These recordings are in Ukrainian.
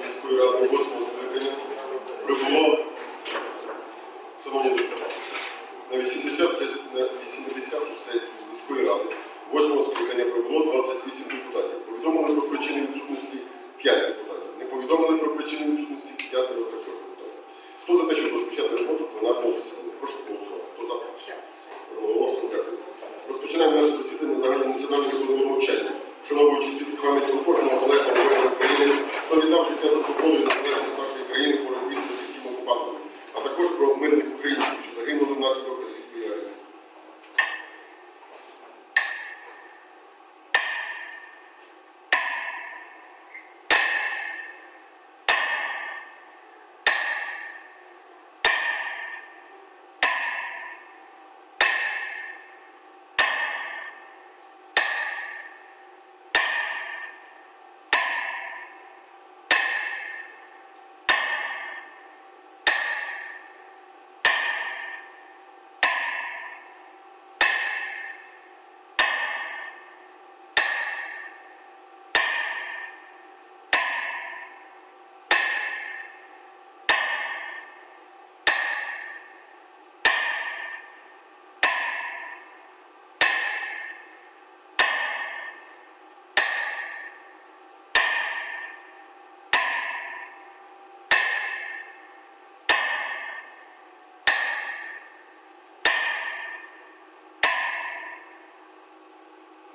міської ради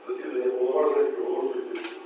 Засідання повноважень оголошується.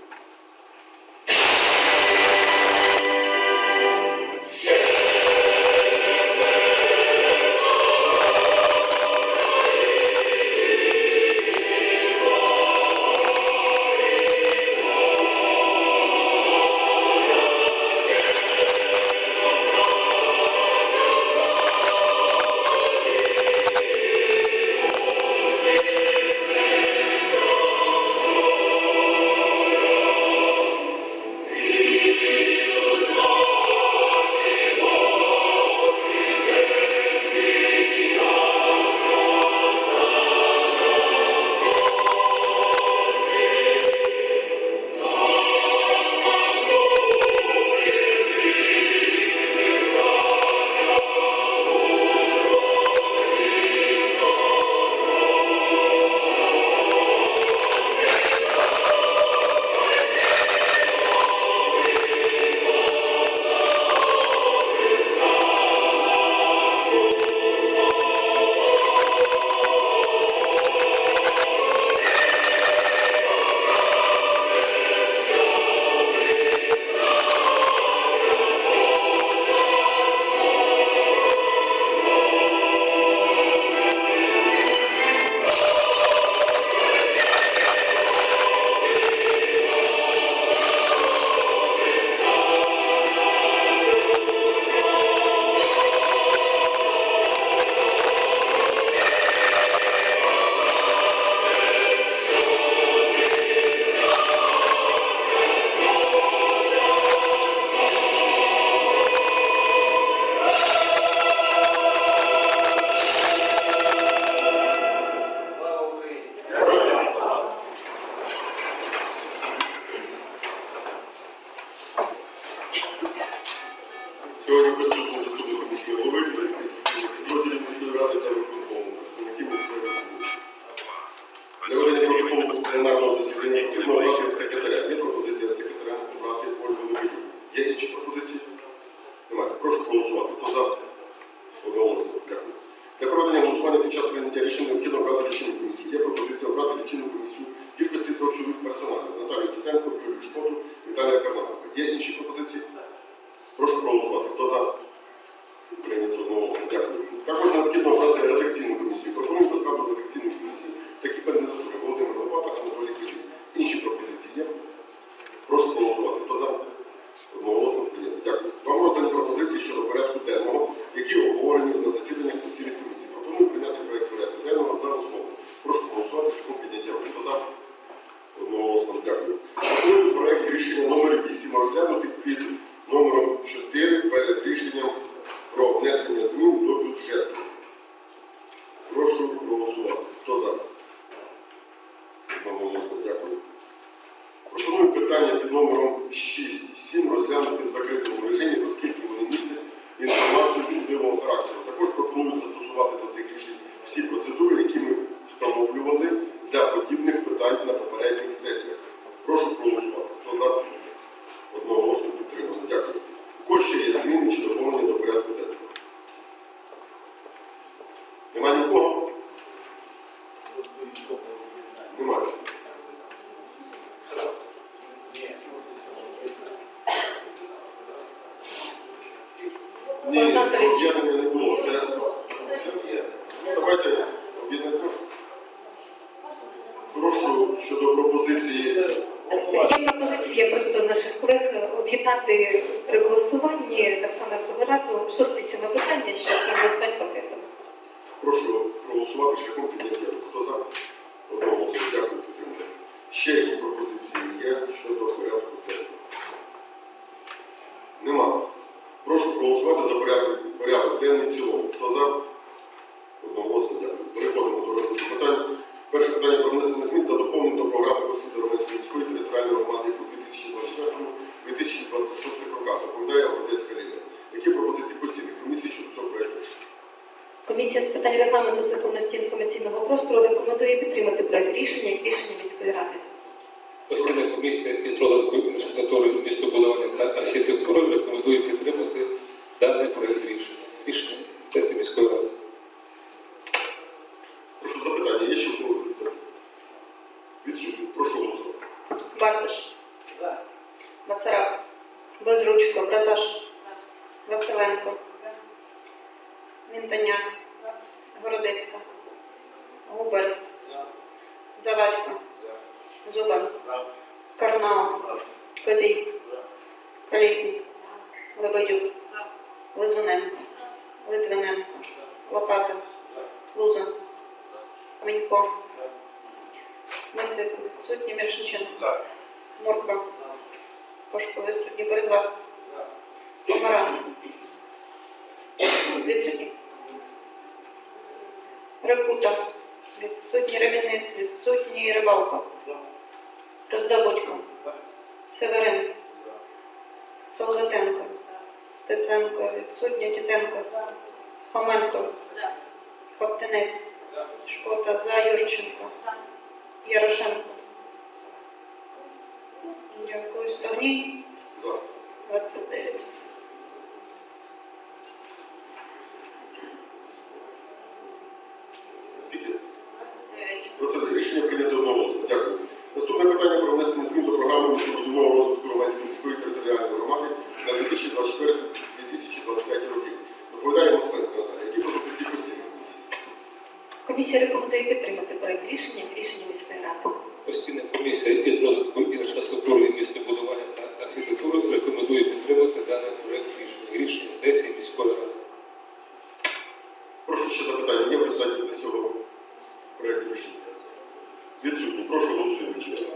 Безручко. Браташ. Василенко. Мінтаняк. Городецька. Губер. Завадько. Зубан. Карнау. Козій. Колєснік. Лебедюк. Лизуненко. Литвиненко. Лопата. Луза. Менько. Мицик. Сотні Міршниченко. Морква. Пашко відсутній. Борислав. Комаран. Відсутній. Репута. Відсутній Ремінець. Відсутній Рибалко. Роздобудько. Северин. Солодатенко. Стеценко. Відсутній Тітенко. Хоменко. Хоптинець. Шкота. За. Юрченко. Ярошенко. Дякую. Стогній. За.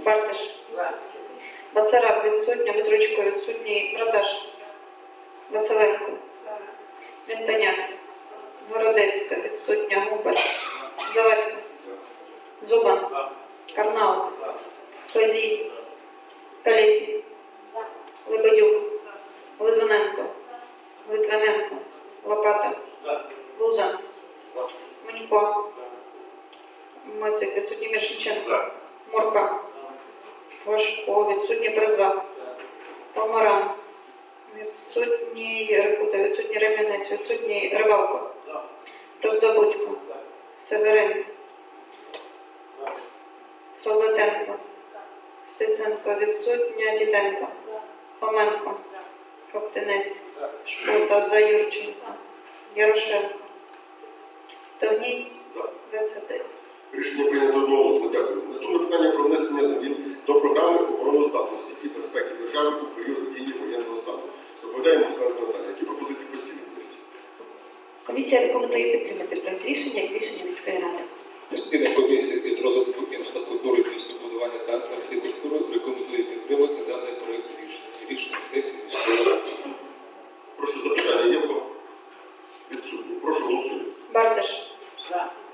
Бартиш. Басараб відсутня, Безручко відсутній. Браташ. Василенко. Вінтаняк. Городецька відсутня. Губер. Завадько. Зубан. Карнаук. Козій. Колєснік. Лебедюк. Лизуненко. Литвиненко. Лопата. Луза. Манько. Мицик. Відсутній Міршиченко. Морка. Важко. Відсутній призва. Помаран. Відсутній Рекута. Відсутній Ремінець. Відсутній Рибалко. Роздобудько. Северин. Солдатенко. Стеценко. Відсутня Діденко. Хоменко. Коптинець. Шкота. За Юрченко. Ярошенко. Стогній. За. 29. Рішення прийнято одноголосно. Дякую. Наступне питання про внесення змін до програми обороноздатності і безпеки держави у період дії воєнного стану. Доповідає Москва Наталія. Які пропозиції постійно комісії? Комісія рекомендує підтримати проект рішення як рішення міської ради. Постійна комісія із розвитку інфраструктури містобудування та архітектури рекомендує підтримати даний проект рішення. Рішення сесії міської ради. Прошу запитання. Є в кого? Відсутні. Прошу голосуємо. Бардаш.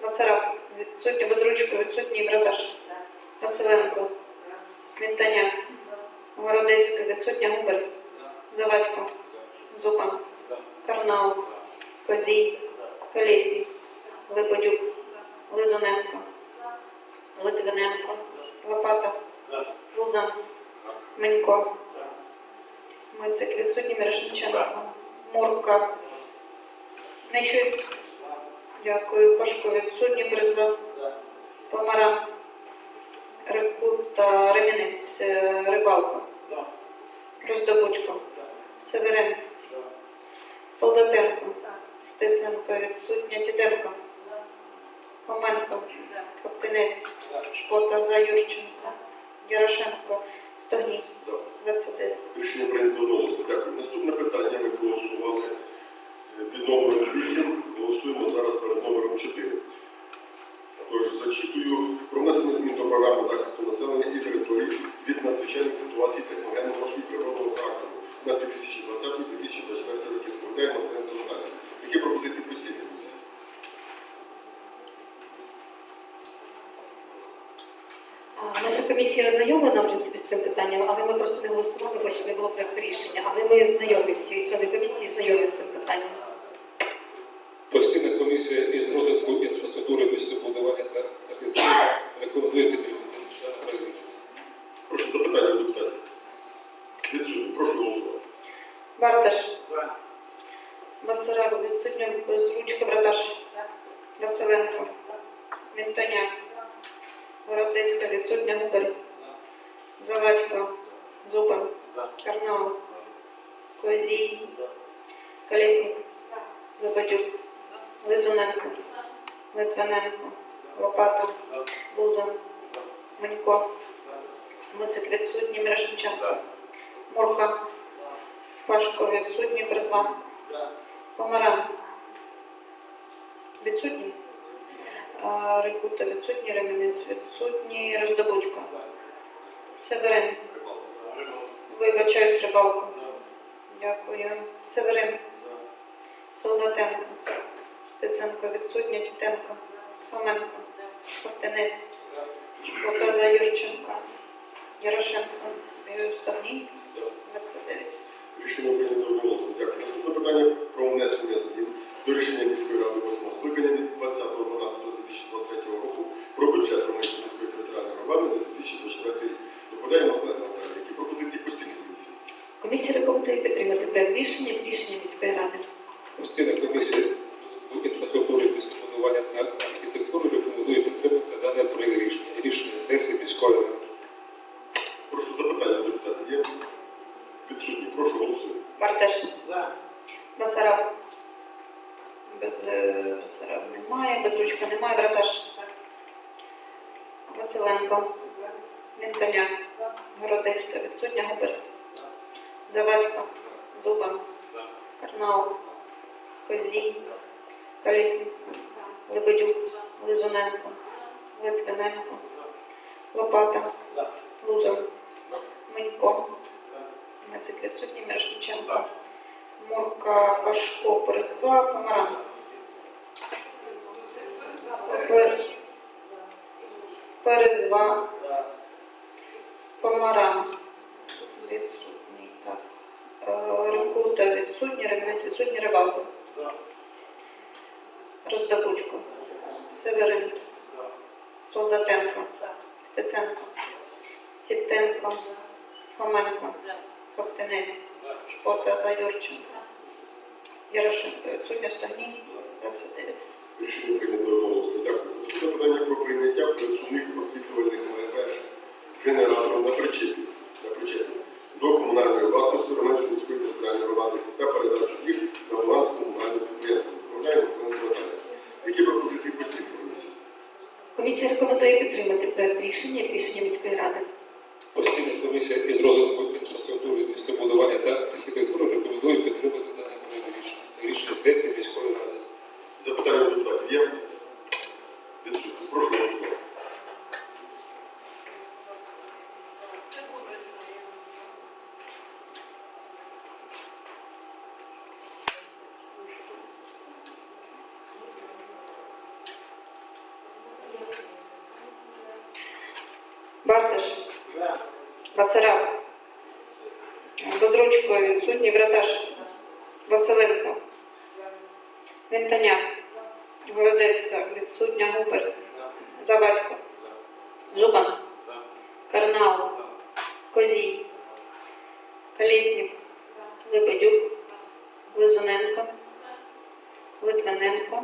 Масарак. Відсутня Безручко. Відсутній Браташ. Василенко. Вінтаняк. Городецька. Відсутня Губер. Завадько. Зубан. Карнаук. Козій. Колєснік. Лебедюк. Лизуненко. Литвиненко. Лопата. Лузан. Менько. Мицик. Відсутній Мірошниченко. Мурка. Не чую. Дякую. Пашко відсутній призва. Помаран. Рекута, Ремінець, е, Рибалко. Роздобучко. Северин. Солдатенко. Стеценко відсутня. Тітенко. Хоменко. Коптенець, Шкота за Юрченко, Ярошенко, Стогній, За. 29. Рішення прийнято одноголосно. Дякую. Наступне питання ми проголосували е, під номером 8. Голосуємо зараз перед номером 4. Тож зачитую про внесення змін до програми захисту населення і територій від надзвичайних ситуацій техногенного і природного характеру на 2020-2024 роки. Спортаємо наступне питання. Які пропозиції постійні комісії? А, Наша комісія ознайомлена, в принципі, з цим питанням, але ми просто не голосували, бо ще не було проєкту рішення. Але ми знайомі всі члени комісії знайомі з цим питанням. Постійна комісія із розвитку інфраструктури містобудування та архітектури рекомендує підтримати. Прошу запитання депутатів. Відсутні. Прошу голосувати. Барташ. Басараб, відсутня Безручко, Браташ. Василенко. Вінтоняк. Городецька, відсутня Губер. Завадько. Зубан. Карнау. Козій. Колесник. Лебедюк. Лизуненко. Литвиненко. Лопата. Лузан. Манько. Муцик відсутній, Мірошниченко. Мурка. Пашко відсутній, Призва. Помаран. Відсутній. Рикута відсутній, Ремінець відсутній, Роздобучко. Северин. Вибачаюсь, Рибалко. Дякую. Северин. Солдатенко. Стеценко відсутня, Тітенко. Хоменко. Коптенець. Шкота за Юрченка, Ярошенко. Ставній. Мартеш. За. Басараб. Без, е, Басараб немає. Безручка немає. Браташ. За. Василенко. За. Нентоняк. За. Городецька. Відсутня Губер. За. Завадько. Зуба. За. Карнау. Козій. Колісник. Лебедюк. Лизуненко. Литвиненко. Лопата. За. Лузов. За. Менько. 11 відсутні Мірошниченко. Мурка, Пашко, Перезва, Помаран. Перезва. Помаран. Відсутній, так. Э, Рекута відсутній, Ременець відсутній, Рибал. Юрченко. Ярошенко. Відсутня Стогній. 29. Рішення прийнято одноголосно. Дякую. Наступне питання про прийняття присувних освітлювальних мереж з генератором на причепі, на причепі до комунальної власності Романської міської територіальної громади та передачу їх на баланс комунального підприємства. Доповідає Маслена Наталія. Які пропозиції постійної комісії? Комісія рекомендує підтримати проєкт рішення як рішення міської ради. Постійна комісія із розвитку інфраструктури містобудування та архітектури рекомендує підтримати дане проект рішення. Рішення сесії міської ради. Запитання депутатів є? Відсутні. Прошу голосувати. Барташ. Басараб. Безручко відсутній, Браташ. Василенко. Вінтоняк. Городецька відсутня, Губер. Завадько. Зубан. Карнау. Козій. Колєснік. Лебедюк. Лизуненко. Литвиненко.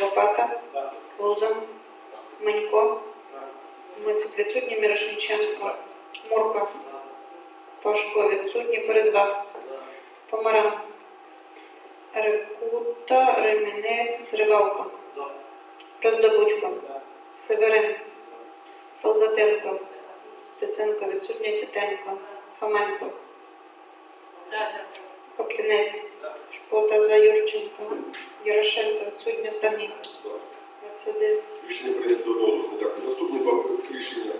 Лопата. Лузан. Манько. Мицик відсутній, Мірошниченко. Мурка. Пашко відсутній, Перезва. Помаран. Рикута, Ремінець, Рибалко. Роздобучко. Северин. Солдатенко, Стеценко, відсутня Тітенко, Хоменко, Коптінець, Шпота за Юрченко, Ярошенко, відсутня Стагній, За. 29. Рішення прийнято. sure